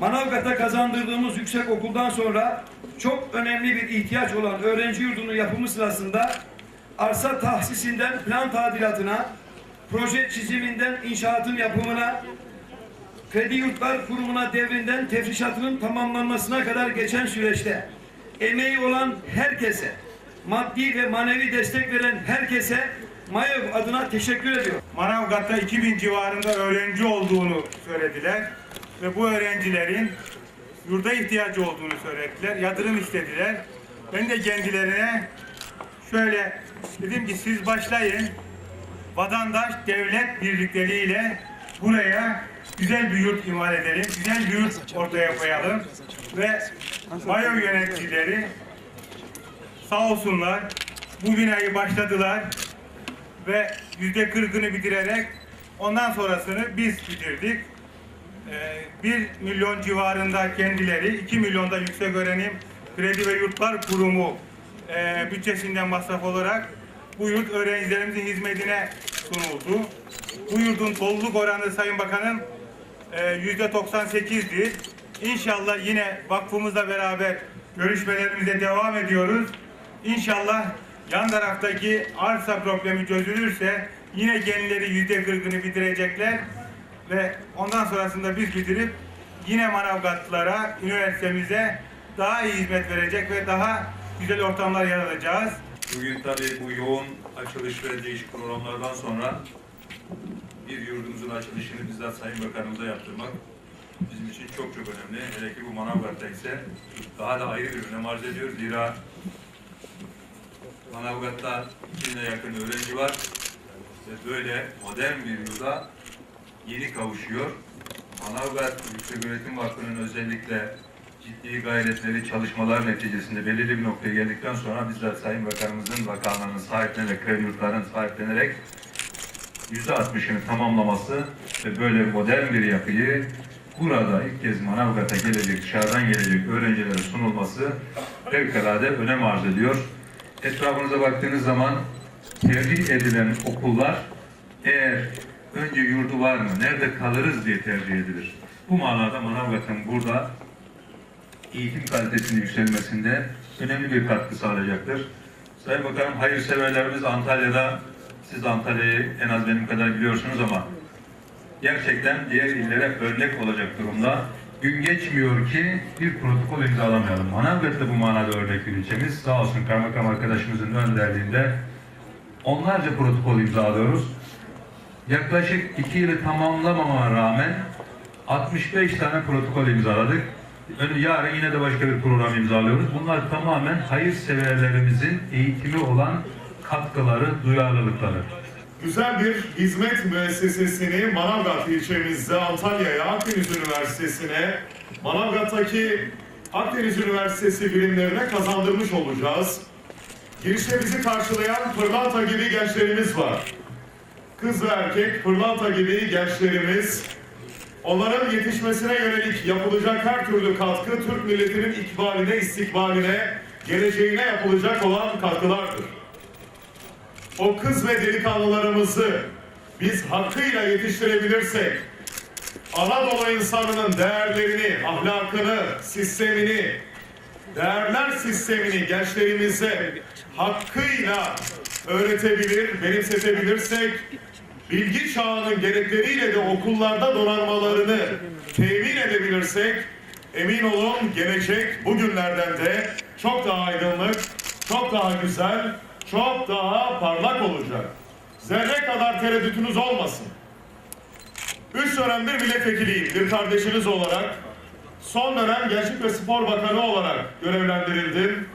Manavgat'a kazandırdığımız yüksek okuldan sonra çok önemli bir ihtiyaç olan öğrenci yurdunun yapımı sırasında arsa tahsisinden plan tadilatına, proje çiziminden inşaatın yapımına, Kredi Yurtlar Kurumu'na devrinden tefrişatının tamamlanmasına kadar geçen süreçte emeği olan herkese, maddi ve manevi destek veren herkese MAYÖV adına teşekkür ediyorum. Manavgat'ta 2000 civarında öğrenci olduğunu söylediler ve bu öğrencilerin yurda ihtiyacı olduğunu söylediler. Yatırım istediler. Ben de kendilerine şöyle dedim ki siz başlayın. Vatandaş devlet birlikleriyle buraya güzel bir yurt imal edelim. Güzel bir yurt ortaya koyalım. Ve bayo yöneticileri sağ olsunlar bu binayı başladılar ve yüzde kırkını bitirerek ondan sonrasını biz bitirdik. Ee, 1 milyon civarında kendileri, 2 milyonda yüksek öğrenim kredi ve yurtlar kurumu e, bütçesinden masraf olarak bu yurt öğrencilerimizin hizmetine sunuldu. Bu yurdun doluluk oranı Sayın Bakanım e, yüzde 98'di. İnşallah yine vakfımızla beraber görüşmelerimize devam ediyoruz. İnşallah yan taraftaki arsa problemi çözülürse yine genleri yüzde kırkını bitirecekler ve ondan sonrasında biz bitirip yine Manavgatlılara, üniversitemize daha iyi hizmet verecek ve daha güzel ortamlar yaratacağız. Bugün tabii bu yoğun açılış ve değişik programlardan sonra bir yurdumuzun açılışını bizzat Sayın Bakanımıza yaptırmak bizim için çok çok önemli. Hele ki bu Manavgat'ta ise daha da ayrı bir önem arz ediyor. Zira Manavgat'ta 2000'e yakın öğrenci var ve böyle modern bir yurda yeni kavuşuyor. Manavgat Yükseköğretim Vakfı'nın özellikle ciddi gayretleri, çalışmalar neticesinde belirli bir noktaya geldikten sonra bizler Sayın Bakanımızın bakanlığının sahiplenerek, kredi yurtlarının sahiplenerek yüzde altmışını tamamlaması ve böyle modern bir yapıyı burada ilk kez Manavgat'a gelecek, dışarıdan gelecek öğrencilere sunulması fevkalade önem arz ediyor. Etrafınıza baktığınız zaman tercih edilen okullar eğer önce yurdu var mı, nerede kalırız diye tercih edilir. Bu manada Manavgat'ın burada eğitim kalitesinin yükselmesinde önemli bir katkı sağlayacaktır. Sayın Bakanım hayırseverlerimiz Antalya'da, siz Antalya'yı en az benim kadar biliyorsunuz ama gerçekten diğer illere örnek olacak durumda. Gün geçmiyor ki bir protokol imzalamayalım. Manavgat da bu manada örnek bir ilçemiz. Sağ olsun kaymakam arkadaşımızın önderliğinde onlarca protokol imzalıyoruz. Yaklaşık iki yılı tamamlamama rağmen 65 tane protokol imzaladık. Yarın yine de başka bir program imzalıyoruz. Bunlar tamamen hayırseverlerimizin eğitimi olan katkıları, duyarlılıkları. Güzel bir hizmet müessesesini Manavgat ilçemizde Antalya'ya, Akdeniz Üniversitesi'ne, Manavgat'taki Akdeniz Üniversitesi birimlerine kazandırmış olacağız. Girişte bizi karşılayan pırlanta gibi gençlerimiz var. Kız ve erkek pırlanta gibi gençlerimiz. Onların yetişmesine yönelik yapılacak her türlü katkı Türk milletinin ikbaline, istikbaline, geleceğine yapılacak olan katkılardır o kız ve delikanlılarımızı biz hakkıyla yetiştirebilirsek, Anadolu insanının değerlerini, ahlakını, sistemini, değerler sistemini gençlerimize hakkıyla öğretebilir, benimsetebilirsek, bilgi çağının gerekleriyle de okullarda donanmalarını temin edebilirsek, emin olun gelecek bugünlerden de çok daha aydınlık, çok daha güzel, çok daha parlak olacak. Zerre kadar tereddütünüz olmasın. Üç dönemdir milletvekiliyim bir kardeşiniz olarak. Son dönem Gençlik ve Spor Bakanı olarak görevlendirildim.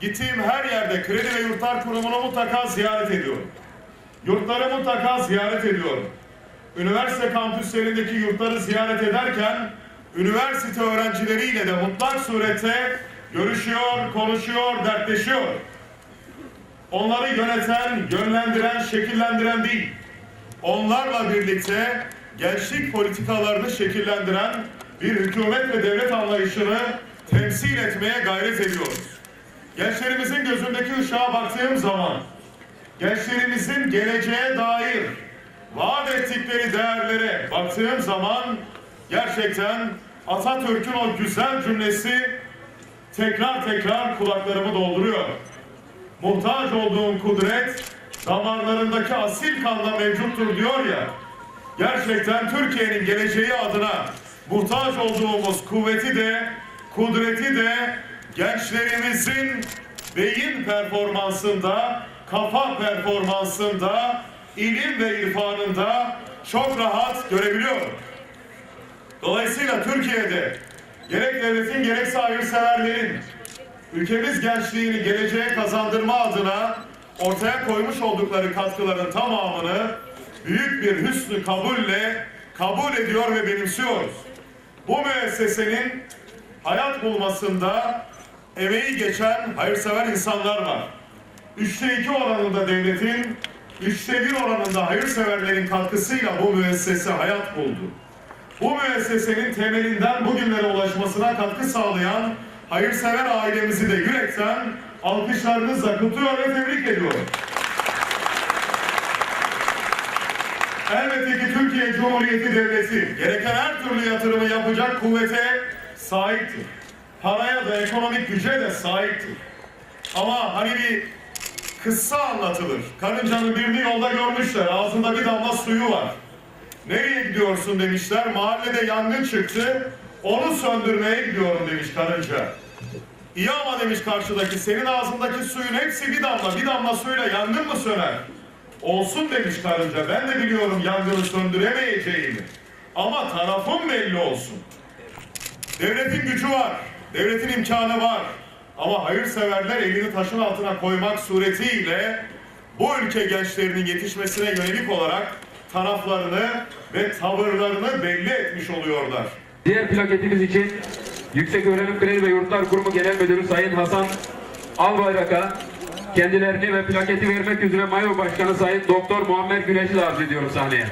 Gittiğim her yerde Kredi ve Yurtlar Kurumu'nu mutlaka ziyaret ediyorum. Yurtları mutlaka ziyaret ediyorum. Üniversite kampüslerindeki yurtları ziyaret ederken üniversite öğrencileriyle de mutlak surette görüşüyor, konuşuyor, dertleşiyor. Onları yöneten, yönlendiren, şekillendiren değil. Onlarla birlikte gençlik politikalarını şekillendiren bir hükümet ve devlet anlayışını temsil etmeye gayret ediyoruz. Gençlerimizin gözündeki ışığa baktığım zaman gençlerimizin geleceğe dair vaat ettikleri değerlere baktığım zaman gerçekten Atatürk'ün o güzel cümlesi tekrar tekrar kulaklarımı dolduruyor. Muhtaç olduğun kudret damarlarındaki asil kanla mevcuttur diyor ya. Gerçekten Türkiye'nin geleceği adına muhtaç olduğumuz kuvveti de kudreti de gençlerimizin beyin performansında, kafa performansında, ilim ve irfanında çok rahat görebiliyorum. Dolayısıyla Türkiye'de gerek devletin gerekse hayırseverlerin ülkemiz gençliğini geleceğe kazandırma adına ortaya koymuş oldukları katkıların tamamını büyük bir hüsnü kabulle kabul ediyor ve benimsiyoruz. Bu müessesenin hayat bulmasında emeği geçen hayırsever insanlar var. Üçte iki oranında devletin, üçte bir oranında hayırseverlerin katkısıyla bu müessese hayat buldu. Bu müessesenin temelinden bugünlere ulaşmasına katkı sağlayan hayırsever ailemizi de yürekten alkışlarınızla kutluyor ve tebrik ediyorum. Elbette ki Türkiye Cumhuriyeti Devleti gereken her türlü yatırımı yapacak kuvvete sahiptir. Paraya da ekonomik güce de sahiptir. Ama hani bir kıssa anlatılır. Karıncanın birini yolda görmüşler. Ağzında bir damla suyu var. Nereye gidiyorsun demişler. Mahallede yangın çıktı. Onu söndürmeye gidiyorum demiş karınca. İyi ama demiş karşıdaki senin ağzındaki suyun hepsi bir damla. Bir damla suyla yangın mı söner? Olsun demiş karınca. Ben de biliyorum yangını söndüremeyeceğimi. Ama tarafım belli olsun. Devletin gücü var. Devletin imkanı var. Ama hayırseverler elini taşın altına koymak suretiyle bu ülke gençlerinin yetişmesine yönelik olarak taraflarını ve tavırlarını belli etmiş oluyorlar. Diğer plaketimiz için Yüksek Öğrenim Kredi ve Yurtlar Kurumu Genel Müdürü Sayın Hasan Albayrak'a kendilerini ve plaketi vermek üzere Mayo Başkanı Sayın Doktor Muammer Güneş'i arz ediyorum sahneye.